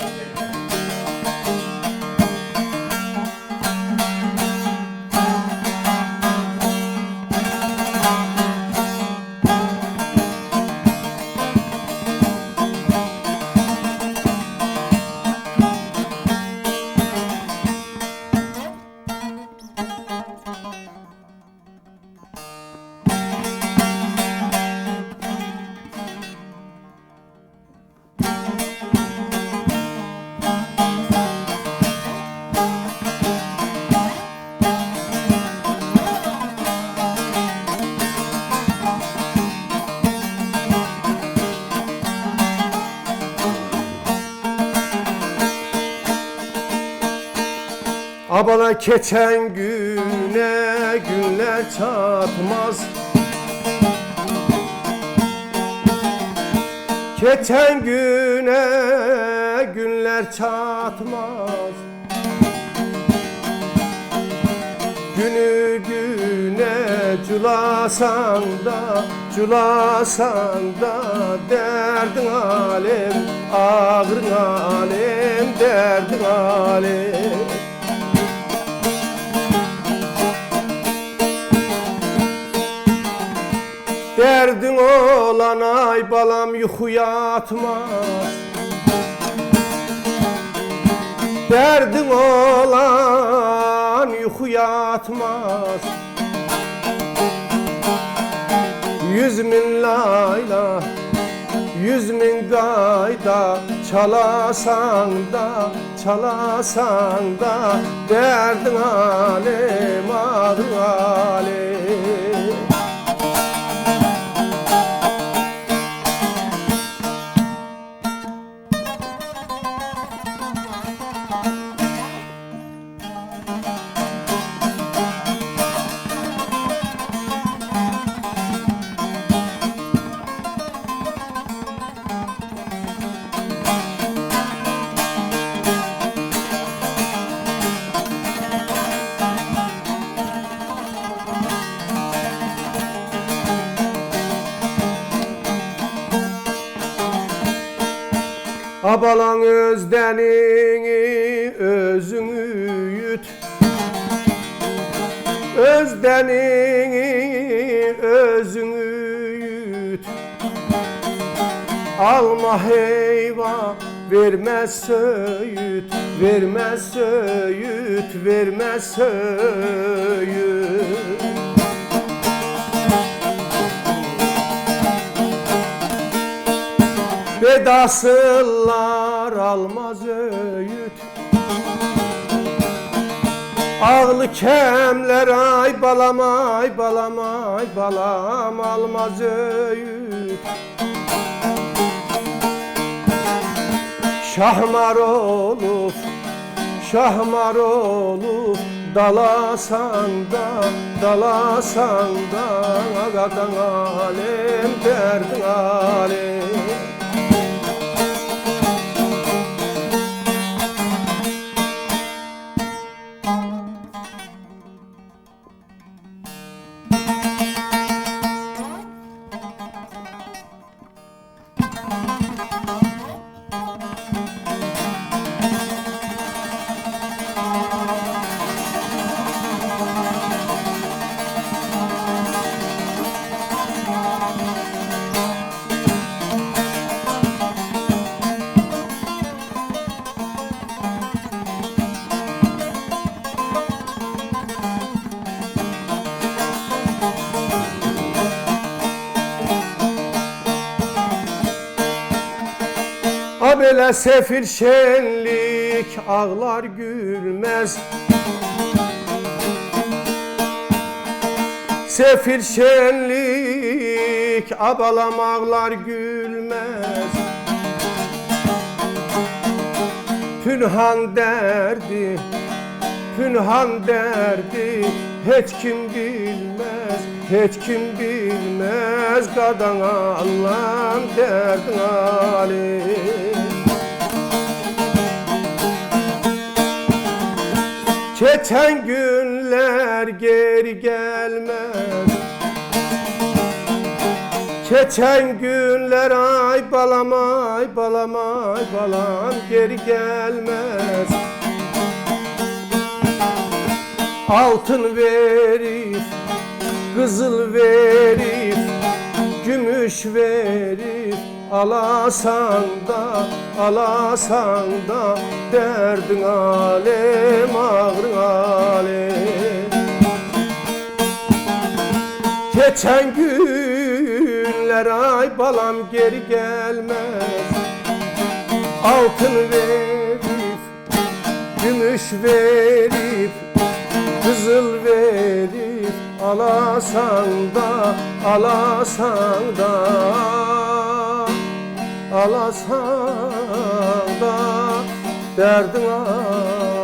Amen. Abala keçen güne günler çatmaz. Keçen güne günler çatmaz. Günü güne culasan da Culasan da derdin alem Ağrın alem derdin alem Derdin olan ay balam yuxuya atmaz Derdin olan yuxuya atmaz Yüz min layla Yüz min gayda Çalasan da Çalasan da Derdin alem Ağrın Abalan özdenini özünü yut. Özdenini özünü yut. Alma heyva vermez söğüt Vermez söğüt vermez söğüt Vedasıllar almaz öğüt. Ağlı kemler ay balam ay balam ay balam almaz öğüt. Şahmar olup Şahmar olup Dalasan da Dalasan da Agadan alem derdin alem Abele sefil şenlik ağlar gülmez. Sefil şenlik abalam ağlar gülmez. Pünhan derdi, pünhan derdi Hiç kim bilmez, hiç kim bilmez Kadana Allah'ın derdin alim Geçen günler geri gelmez. Geçen günler ay balam ay balam ay balam geri gelmez. Altın verip, kızıl verip, gümüş verip Alasan da, alasan da derdin alem ağrın alem. Geçen günler ay balam geri gelmez. Altın verip, gümüş verip Kızıl verip alasan da, alasan da. Alasan da derdin